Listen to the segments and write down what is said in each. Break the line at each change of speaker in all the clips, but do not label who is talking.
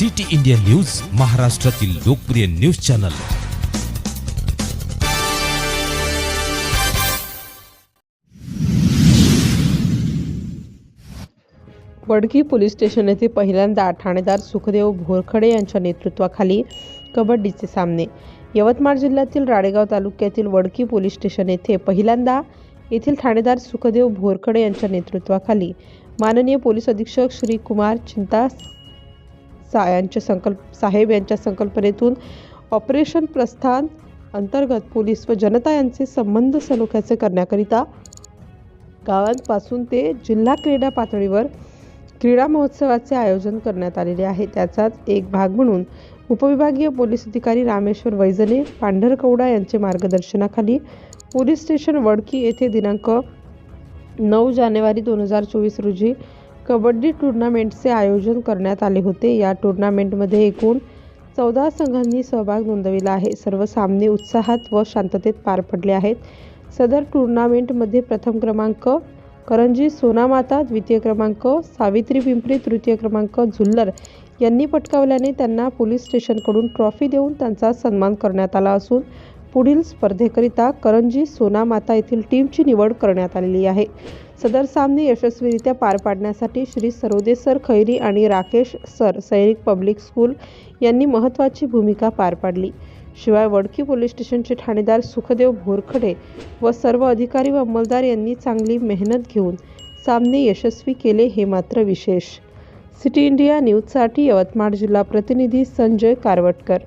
City India news महाराष्ट्रातील लोकप्रिय news channel.
Wadki police station येथे पहिल्यांदा ठाणेदार सुखदेव भोरखडे यांच्या नेतृत्वाखाली कबड्डीचे सामने. यवतमाळ जिल्ह्यातील राळेगाव तालुक्यातील वडकी पोलीस स्टेशन येथे पहिल्यांदा येथील ठाणेदार सुखदेव भोरखडे यांच्या नेतृत्वाखाली माननीय पोलीस अधीक्षक श्री कुमार चिंता सा यांच्या संकल्प साहेब यांच्या संकल्पनेतून ऑपरेशन प्रस्थान अंतर्गत पोलीस व जनता यांचे संबंध सलोख्याचे करण्याकरिता गावांपासून ते जिल्हा क्रीडा पातळीवर क्रीडा महोत्सवाचे आयोजन करण्यात आलेले आहे. त्याचाच एक भाग म्हणून उपविभागीय पोलीस अधिकारी रामेश्वर वैजने पांढरकवडा यांचे मार्गदर्शनाखाली पोलीस स्टेशन वडकी येथे दिनांक नऊ जानेवारी दोन हजार चोवीस रोजी कबड्डी टुर्नामेंटचे आयोजन करण्यात आले होते. या टुर्नामेंटमध्ये एकूण चौदा संघांनी सहभाग नोंदविला आहे. सर्व सामने उत्साहात व शांततेत पार पडले आहेत. सदर टुर्नामेंटमध्ये प्रथम क्रमांक करंजी सोनामाता द्वितीय क्रमांक सावित्री पिंपरी तृतीय क्रमांक झुल्लर यांनी पटकावल्याने त्यांना पोलीस स्टेशनकडून ट्रॉफी देऊन त्यांचा सन्मान करण्यात आला असून पुढील स्पर्धेकरिता करंजी सोनामाता येथील टीमची निवड करण्यात आलेली आहे. सदर सामने यशस्वीरित्या पार पाडण्यासाठी श्री सरोदे सर खैरी आणि Rakesh sir Sainik public school यांनी महत्त्वाची भूमिका पार पाडली. शिवाय वडकी पोलीस स्टेशनचे ठाणेदार सुखदेव भोरखडे व सर्व अधिकारी व अंमलदार यांनी चांगली मेहनत घेऊन सामने यशस्वी केले हे मात्र विशेष. सिटी इंडिया न्यूजसाठी यवतमाळ जिल्हा प्रतिनिधी संजय कारवटकर.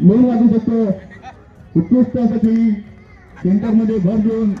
लोन वाजू शकतो उत्कृष्ट असं सेंटरमध्ये भर देऊन.